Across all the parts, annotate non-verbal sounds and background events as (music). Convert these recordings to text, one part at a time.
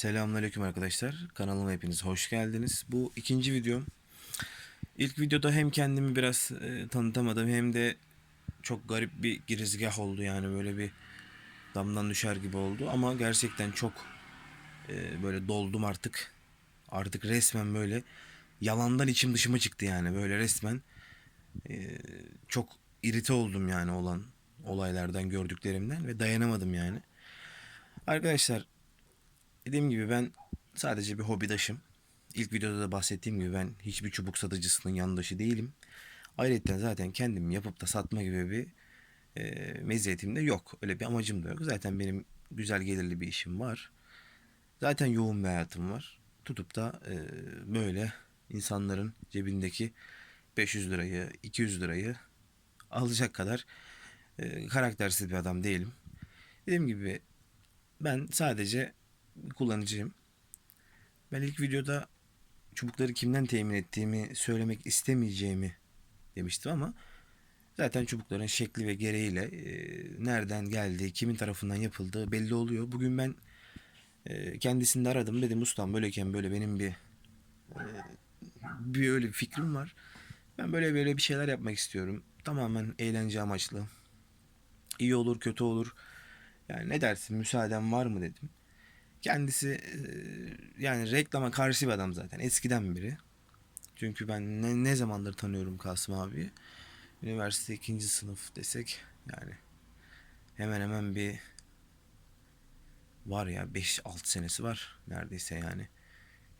Selamünaleyküm arkadaşlar. Kanalıma hepiniz hoş geldiniz. Bu ikinci videom. İlk videoda hem kendimi biraz e, tanıtamadım hem de çok garip bir girizgah oldu yani böyle bir damdan düşer gibi oldu ama gerçekten çok e, böyle doldum artık. Artık resmen böyle yalandan içim dışıma çıktı yani böyle resmen e, çok irite oldum yani olan olaylardan gördüklerimden ve dayanamadım yani. Arkadaşlar Dediğim gibi ben sadece bir hobidaşım. İlk videoda da bahsettiğim gibi ben hiçbir çubuk satıcısının yandaşı değilim. Ayrıca zaten kendim yapıp da satma gibi bir e, meziyetim de yok. Öyle bir amacım da yok. Zaten benim güzel gelirli bir işim var. Zaten yoğun bir hayatım var. Tutup da e, böyle insanların cebindeki 500 lirayı, 200 lirayı alacak kadar e, karaktersiz bir adam değilim. Dediğim gibi ben sadece kullanıcıyım. Ben ilk videoda çubukları kimden temin ettiğimi söylemek istemeyeceğimi demiştim ama zaten çubukların şekli ve gereğiyle e, nereden geldiği, kimin tarafından yapıldığı belli oluyor. Bugün ben e, kendisini de aradım. Dedim ustam böyleyken böyle benim bir e, bir öyle bir fikrim var. Ben böyle böyle bir şeyler yapmak istiyorum. Tamamen eğlence amaçlı. İyi olur, kötü olur. Yani ne dersin, müsaaden var mı dedim. Kendisi e, yani reklama karşı bir adam zaten eskiden beri. Çünkü ben ne, ne zamandır tanıyorum Kasım abi. Üniversite ikinci sınıf desek yani hemen hemen bir var ya 5-6 senesi var neredeyse yani.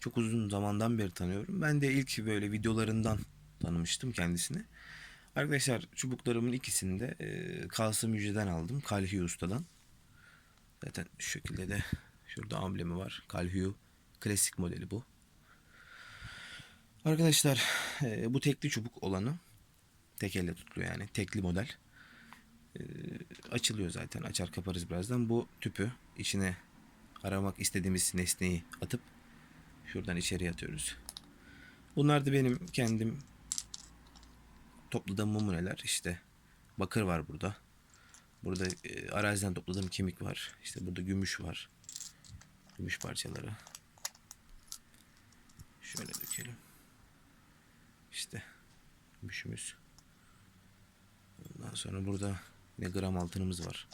Çok uzun zamandan beri tanıyorum. Ben de ilk böyle videolarından tanımıştım kendisini. Arkadaşlar çubuklarımın ikisini de e, Kasım Yüce'den aldım. Kalhi Usta'dan. Zaten şu şekilde de Şurada amblemi var. Calhue klasik modeli bu. Arkadaşlar e, bu tekli çubuk olanı tek elle tutuluyor yani tekli model. E, açılıyor zaten açar kaparız birazdan. Bu tüpü içine aramak istediğimiz nesneyi atıp şuradan içeriye atıyoruz. Bunlar da benim kendim topladığım numuneler işte bakır var burada. Burada e, araziden topladığım kemik var. İşte burada gümüş var. Gümüş parçaları. Şöyle dökelim. İşte gümüşümüz. Ondan sonra burada ne gram altınımız var.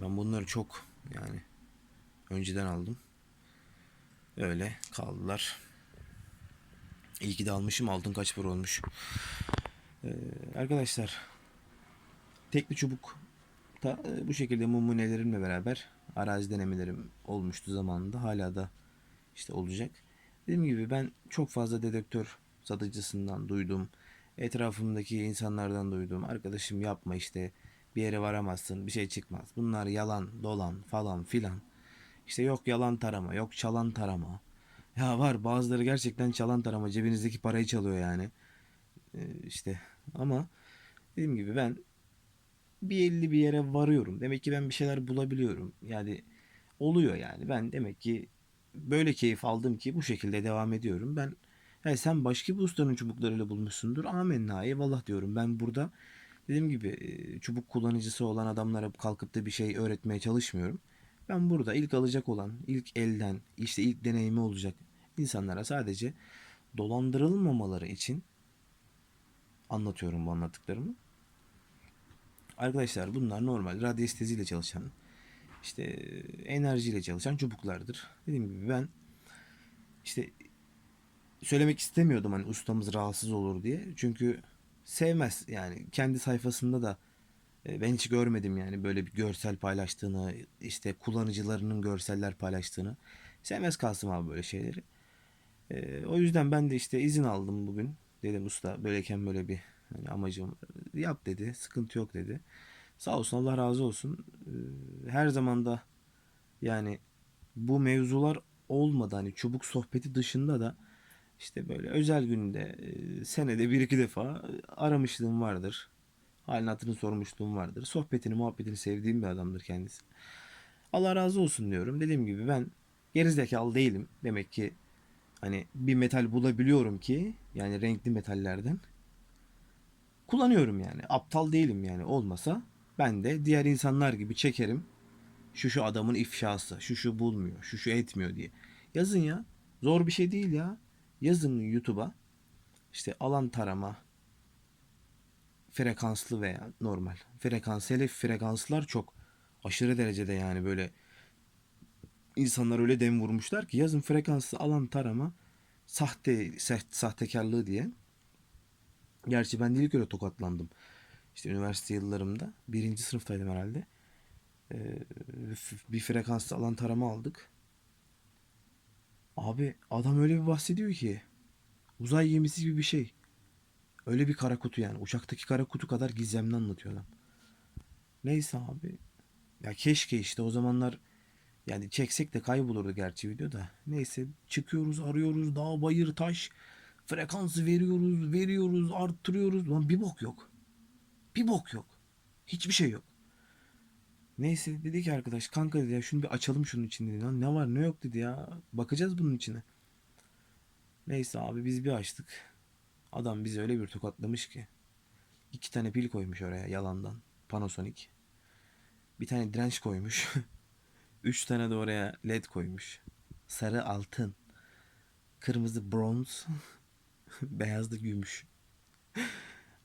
Ben bunları çok yani önceden aldım. Öyle kaldılar. İyi ki de almışım. Altın kaç para olmuş. Ee, arkadaşlar tekli çubuk da e, bu şekilde numunelerimle beraber arazi denemelerim olmuştu zamanında. Hala da işte olacak. Dediğim gibi ben çok fazla dedektör satıcısından duydum. Etrafımdaki insanlardan duydum. Arkadaşım yapma işte bir yere varamazsın bir şey çıkmaz. Bunlar yalan dolan falan filan. İşte yok yalan tarama yok çalan tarama. Ya var bazıları gerçekten çalan tarama cebinizdeki parayı çalıyor yani. Ee, işte ama dediğim gibi ben bir elli bir yere varıyorum. Demek ki ben bir şeyler bulabiliyorum. Yani oluyor yani. Ben demek ki böyle keyif aldım ki bu şekilde devam ediyorum. Ben yani sen başka bir ustanın çubuklarıyla bulmuşsundur. Amenna eyvallah diyorum. Ben burada dediğim gibi e, çubuk kullanıcısı olan adamlara kalkıp da bir şey öğretmeye çalışmıyorum. Ben burada ilk alacak olan, ilk elden, işte ilk deneyimi olacak insanlara sadece dolandırılmamaları için anlatıyorum bu anlattıklarımı. Arkadaşlar bunlar normal radyesteziyle çalışan işte enerjiyle çalışan çubuklardır. Dediğim gibi ben işte söylemek istemiyordum hani ustamız rahatsız olur diye. Çünkü sevmez yani kendi sayfasında da e, ben hiç görmedim yani böyle bir görsel paylaştığını işte kullanıcılarının görseller paylaştığını. Sevmez Kasım abi böyle şeyleri. E, o yüzden ben de işte izin aldım bugün. Dedim usta böyleyken böyle bir hani amacım yap dedi. Sıkıntı yok dedi. Sağ olsun Allah razı olsun. Ee, her zaman da yani bu mevzular olmadı hani çubuk sohbeti dışında da işte böyle özel günde e, senede bir iki defa aramışlığım vardır. Halini hatırını sormuşluğum vardır. Sohbetini muhabbetini sevdiğim bir adamdır kendisi. Allah razı olsun diyorum. Dediğim gibi ben gerizekalı değilim. Demek ki hani bir metal bulabiliyorum ki yani renkli metallerden kullanıyorum yani. Aptal değilim yani. Olmasa ben de diğer insanlar gibi çekerim. Şu şu adamın ifşası, şu şu bulmuyor, şu şu etmiyor diye. Yazın ya. Zor bir şey değil ya. Yazın YouTube'a. İşte alan tarama, frekanslı veya normal. Frekans hele frekanslar çok aşırı derecede yani böyle insanlar öyle dem vurmuşlar ki yazın frekanslı alan tarama sahte sahtekarlığı diye. Gerçi ben de ilk öyle tokatlandım. İşte üniversite yıllarımda birinci sınıftaydım herhalde. Ee, bir frekanslı alan tarama aldık. Abi adam öyle bir bahsediyor ki uzay gemisi gibi bir şey. Öyle bir kara kutu yani. Uçaktaki kara kutu kadar gizemli anlatıyor adam. Neyse abi. Ya keşke işte o zamanlar yani çeksek de kaybolurdu gerçi video da. Neyse çıkıyoruz arıyoruz dağ bayır taş. Frekansı veriyoruz veriyoruz arttırıyoruz. Lan bir bok yok. Bir bok yok. Hiçbir şey yok. Neyse dedi ki arkadaş kanka dedi ya şunu bir açalım şunun içinde dedi. Lan ne var ne yok dedi ya. Bakacağız bunun içine. Neyse abi biz bir açtık. Adam bizi öyle bir tokatlamış ki. İki tane pil koymuş oraya yalandan. Panasonic. Bir tane direnç koymuş. (laughs) Üç tane de oraya led koymuş. Sarı altın. Kırmızı bronz. (laughs) Beyaz da gümüş.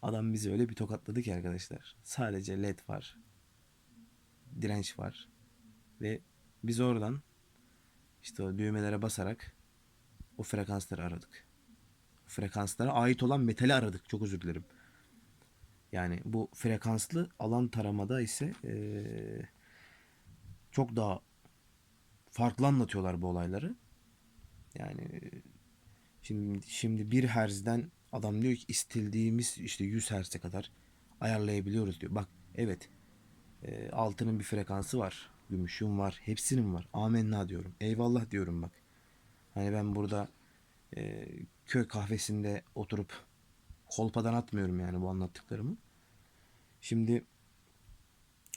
Adam bizi öyle bir tokatladı ki arkadaşlar. Sadece led var. Direnç var. Ve biz oradan işte o düğmelere basarak o frekansları aradık. Frekanslara ait olan metali aradık. Çok özür dilerim. Yani bu frekanslı alan taramada ise eee, çok daha farklı anlatıyorlar bu olayları. Yani şimdi şimdi 1 Hz'den adam diyor ki istildiğimiz işte 100 Hz'e kadar ayarlayabiliyoruz diyor. Bak evet eee, altının bir frekansı var. Gümüşün var. Hepsinin var. Amenna diyorum. Eyvallah diyorum bak. Hani ben burada e, köy kahvesinde oturup kolpadan atmıyorum yani bu anlattıklarımı. Şimdi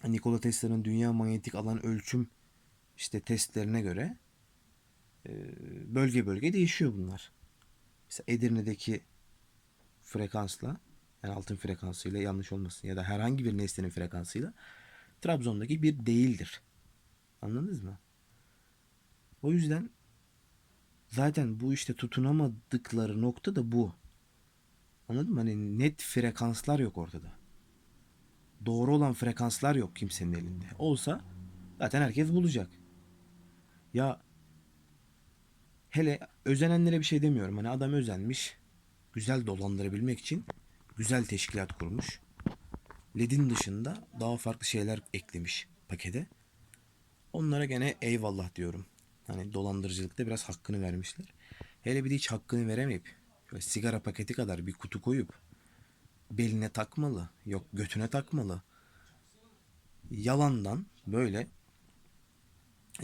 Nikola Tesla'nın dünya manyetik alan ölçüm işte testlerine göre e, bölge bölge değişiyor bunlar. Mesela Edirne'deki frekansla yani altın frekansıyla yanlış olmasın ya da herhangi bir nesnenin frekansıyla Trabzon'daki bir değildir. Anladınız mı? O yüzden zaten bu işte tutunamadıkları nokta da bu. Anladın mı? Hani net frekanslar yok ortada. Doğru olan frekanslar yok kimsenin elinde. Olsa zaten herkes bulacak. Ya hele özenenlere bir şey demiyorum. Hani adam özenmiş. Güzel dolandırabilmek için güzel teşkilat kurmuş. LED'in dışında daha farklı şeyler eklemiş pakete. Onlara gene eyvallah diyorum. Hani dolandırıcılıkta biraz hakkını vermişler. Hele bir de hiç hakkını veremeyip şöyle sigara paketi kadar bir kutu koyup beline takmalı, yok götüne takmalı. Yalandan böyle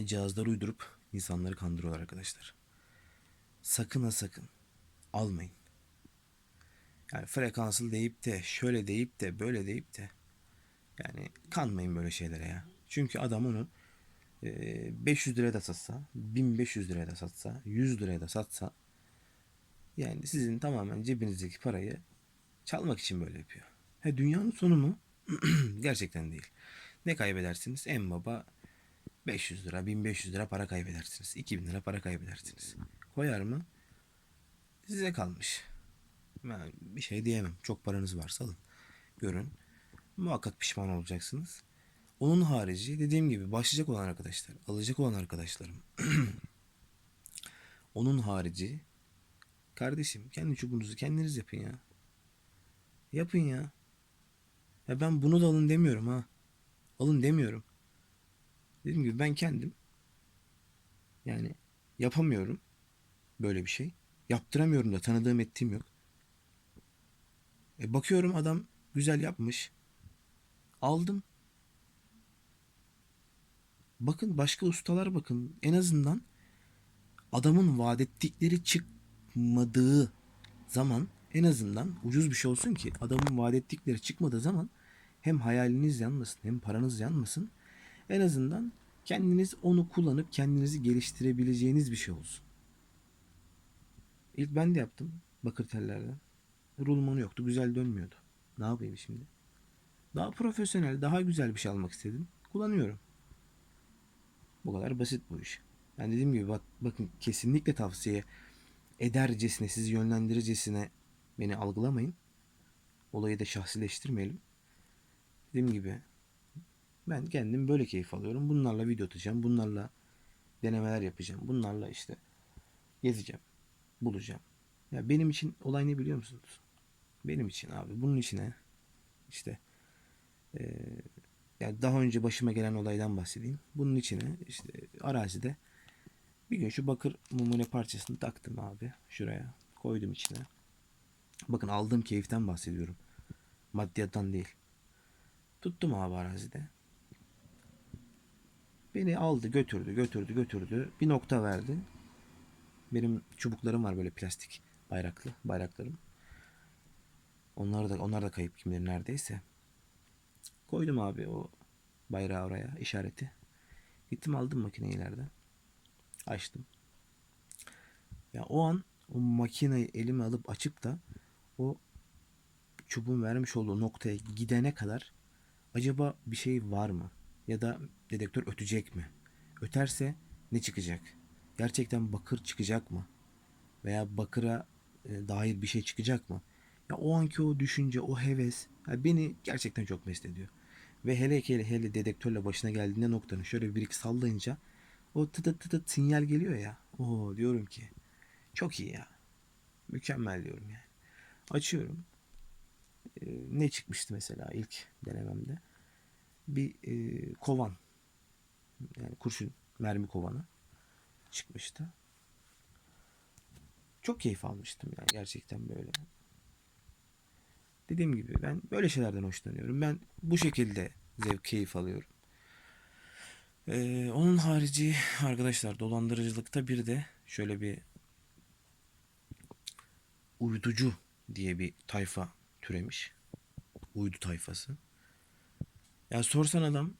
cihazlar uydurup insanları kandırıyorlar arkadaşlar. Sakın ha sakın almayın. Yani frekanslı deyip de şöyle deyip de böyle deyip de yani kanmayın böyle şeylere ya. Çünkü adam onu e, 500 liraya da satsa, 1500 liraya da satsa, 100 liraya da satsa yani sizin tamamen cebinizdeki parayı çalmak için böyle yapıyor. He dünyanın sonu mu? (clears throat) Gerçekten değil. Ne kaybedersiniz? En baba 500 lira, 1500 lira para kaybedersiniz. 2000 lira para kaybedersiniz. Koyar mı? Size kalmış. Ben bir şey diyemem. Çok paranız varsa alın. Görün. Muhakkak pişman olacaksınız. Onun harici dediğim gibi başlayacak olan arkadaşlar, alacak olan arkadaşlarım. (clears throat) Onun harici kardeşim kendi çubuğunuzu kendiniz yapın ya. Yapın ya. Ya ben bunu da alın demiyorum ha. Alın demiyorum. Dediğim gibi ben kendim yani yapamıyorum böyle bir şey. Yaptıramıyorum da tanıdığım ettiğim yok. E bakıyorum adam güzel yapmış. Aldım. Bakın başka ustalar bakın. En azından adamın vaat ettikleri çıkmadığı zaman en azından ucuz bir şey olsun ki adamın vaat ettikleri çıkmadığı zaman hem hayaliniz yanmasın hem paranız yanmasın. En azından kendiniz onu kullanıp kendinizi geliştirebileceğiniz bir şey olsun. İlk ben de yaptım bakır tellerden. Rulmanı yoktu. Güzel dönmüyordu. Ne yapayım şimdi? Daha profesyonel, daha güzel bir şey almak istedim. Kullanıyorum. Bu kadar basit bu iş. Yani dediğim gibi bak bakın kesinlikle tavsiye edercesine, sizi yönlendiricesine beni algılamayın. Olayı da şahsileştirmeyelim. Dediğim gibi ben kendim böyle keyif alıyorum. Bunlarla video atacağım. Bunlarla denemeler yapacağım. Bunlarla işte gezeceğim. Bulacağım. Ya benim için olay ne biliyor musunuz? Benim için abi. Bunun içine işte eee yani daha önce başıma gelen olaydan bahsedeyim. Bunun içine işte arazide bir gün şu bakır mumune parçasını taktım abi şuraya. Koydum içine. Bakın aldığım keyiften bahsediyorum. Maddiyattan değil. Tuttum abi arazide. Beni aldı götürdü götürdü götürdü. Bir nokta verdi. Benim çubuklarım var böyle plastik bayraklı bayraklarım. Onlar da onlar da kayıp kim bilir neredeyse. Koydum abi o bayrağı oraya işareti. Gittim aldım makineyi ileriden. Açtım. Ya o an o makineyi elime alıp açıp da o çubuğun vermiş olduğu noktaya gidene kadar acaba bir şey var mı? Ya da dedektör ötecek mi? Öterse ne çıkacak? Gerçekten bakır çıkacak mı? Veya bakıra e, dair bir şey çıkacak mı? Ya o anki o düşünce, o heves ya beni gerçekten çok mest ediyor. Ve hele hele, hele dedektörle başına geldiğinde noktanın şöyle bir iki sallayınca o tıt tıt tıt sinyal geliyor ya. Oo diyorum ki çok iyi ya. Mükemmel diyorum yani. Açıyorum. Ee, ne çıkmıştı mesela ilk denememde? Bir e, kovan. Yani kurşun mermi kovanı çıkmıştı. Çok keyif almıştım yani gerçekten böyle. Dediğim gibi ben böyle şeylerden hoşlanıyorum. Ben bu şekilde zevk keyif alıyorum. Ee, onun harici arkadaşlar dolandırıcılıkta bir de şöyle bir uyducu diye bir tayfa türemiş. Uydu tayfası. Ya sorsan adam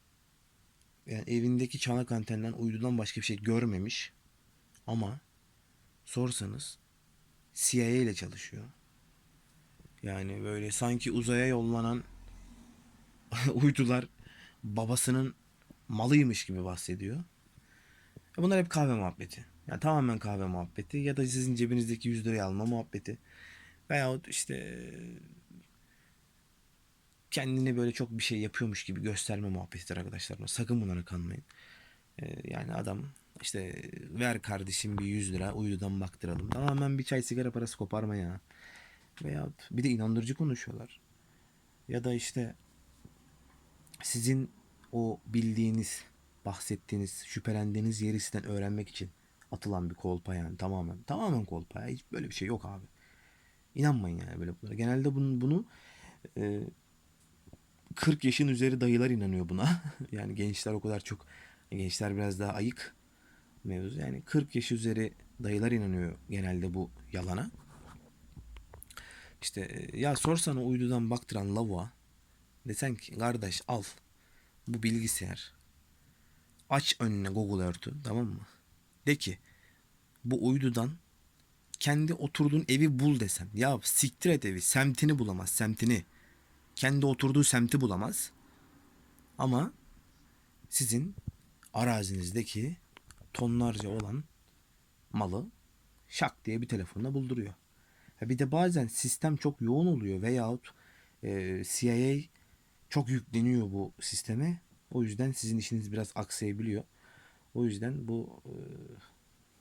yani evindeki çanak antenden uydudan başka bir şey görmemiş. Ama sorsanız CIA ile çalışıyor. Yani böyle sanki uzaya yollanan (laughs) uydular babasının malıymış gibi bahsediyor. Ya Bunlar hep kahve muhabbeti. Yani tamamen kahve muhabbeti ya da sizin cebinizdeki 100 lirayı alma muhabbeti. Veyahut işte kendini böyle çok bir şey yapıyormuş gibi gösterme muhabbetidir arkadaşlar. Sakın bunlara kanmayın. Ee, yani adam işte ver kardeşim bir 100 lira uydudan baktıralım. Tamamen bir çay sigara parası koparma ya. Veyahut bir de inandırıcı konuşuyorlar. Ya da işte sizin o bildiğiniz, bahsettiğiniz, şüphelendiğiniz yeri sizden öğrenmek için atılan bir kolpa yani tamamen. Tamamen kolpa ya. Hiç böyle bir şey yok abi. İnanmayın yani böyle bunlara. Genelde bunu, bunu e, 40 yaşın üzeri dayılar inanıyor buna. (laughs) yani gençler o kadar çok gençler biraz daha ayık mevzu. Yani 40 yaş üzeri dayılar inanıyor genelde bu yalana. İşte e, ya sorsana uydudan baktıran lavuğa desen ki kardeş al bu bilgisayar aç önüne Google Earth'ü tamam mı? De ki bu uydudan kendi oturduğun evi bul desen. Ya siktir et evi. Semtini bulamaz. Semtini. Kendi oturduğu semti bulamaz. Ama sizin arazinizdeki tonlarca olan malı şak diye bir telefonla bulduruyor. Bir de bazen sistem çok yoğun oluyor veyahut e, CIA çok yükleniyor bu sisteme. O yüzden sizin işiniz biraz aksayabiliyor. O yüzden bu e,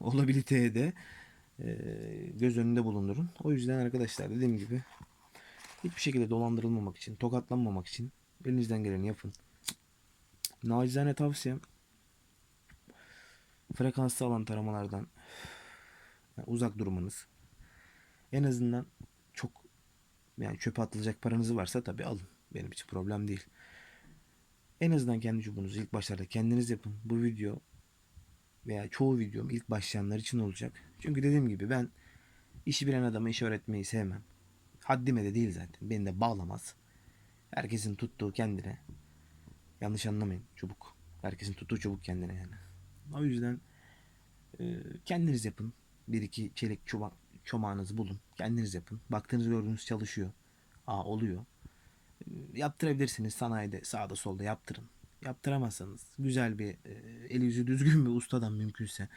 (laughs) olabiliteye de e, göz önünde bulundurun. O yüzden arkadaşlar dediğim gibi hiçbir şekilde dolandırılmamak için, tokatlanmamak için elinizden geleni yapın. Nacizane tavsiyem frekanslı alan taramalardan uzak durmanız. En azından çok yani çöpe atılacak paranız varsa tabii alın. Benim için problem değil. En azından kendi çubuğunuzu ilk başlarda kendiniz yapın. Bu video veya çoğu videom ilk başlayanlar için olacak. Çünkü dediğim gibi ben işi bilen adama iş öğretmeyi sevmem. Haddime de değil zaten. Beni de bağlamaz. Herkesin tuttuğu kendine. Yanlış anlamayın. Çubuk. Herkesin tuttuğu çubuk kendine yani. O yüzden e, kendiniz yapın. Bir iki çelik çubak, çomağınızı bulun. Kendiniz yapın. Baktığınız gördüğünüz çalışıyor. Aa oluyor. E, yaptırabilirsiniz sanayide sağda solda yaptırın. yaptıramazsanız güzel bir e, eli yüzü düzgün bir ustadan mümkünse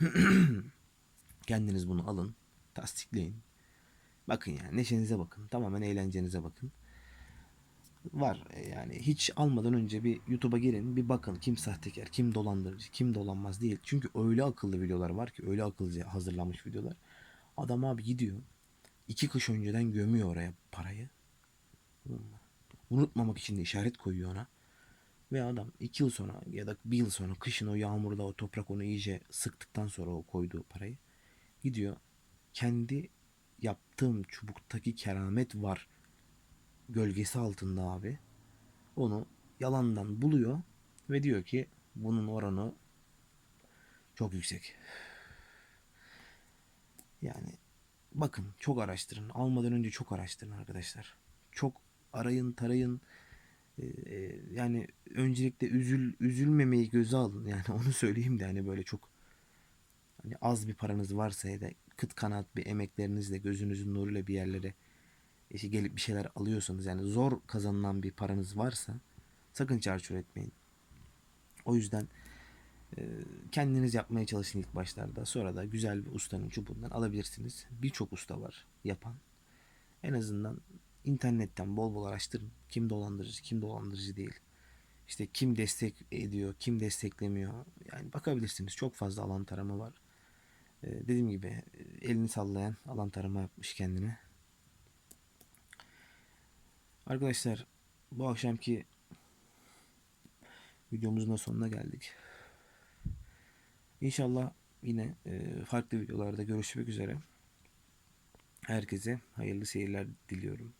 (clears throat) kendiniz bunu alın, tasdikleyin. Bakın yani neşenize bakın. Tamamen eğlencenize bakın. Var e, yani hiç almadan önce bir YouTube'a girin bir bakın kim sahtekar, kim dolandırıcı, kim dolanmaz değil. Çünkü öyle akıllı videolar var ki öyle akıllıca hazırlanmış videolar. Adam abi gidiyor iki kış önceden gömüyor oraya parayı. Unutmamak için de işaret koyuyor ona. Ve adam iki yıl sonra ya da bir yıl sonra kışın o yağmurda o toprak onu iyice sıktıktan sonra o koyduğu parayı gidiyor kendi yaptığım çubuktaki keramet var gölgesi altında abi onu yalandan buluyor ve diyor ki bunun oranı çok yüksek. Yani bakın çok araştırın. Almadan önce çok araştırın arkadaşlar. Çok arayın tarayın. Ee, e, yani öncelikle üzül üzülmemeyi göze alın. (laughs) Yani onu söyleyeyim de hani böyle çok hani az bir paranız varsa ya da kıt kanaat bir emeklerinizle gözünüzün nuruyla bir yerlere işte gelip bir şeyler alıyorsanız yani zor kazanılan bir paranız varsa sakın çarçur etmeyin. O yüzden e, kendiniz yapmaya çalışın ilk başlarda. Sonra da güzel bir ustanın çubuğundan alabilirsiniz. Birçok usta var yapan. En azından internetten bol bol araştırın. Kim dolandırıcı, kim dolandırıcı değil. İşte kim destek ediyor, kim desteklemiyor. Yani bakabilirsiniz. Çok fazla alan tarama var. E, dediğim gibi e, elini sallayan alan tarama yapmış kendine. Arkadaşlar bu akşamki videomuzun da sonuna geldik. İnşallah yine e, farklı videolarda görüşmek üzere. Herkese hayırlı seyirler diliyorum.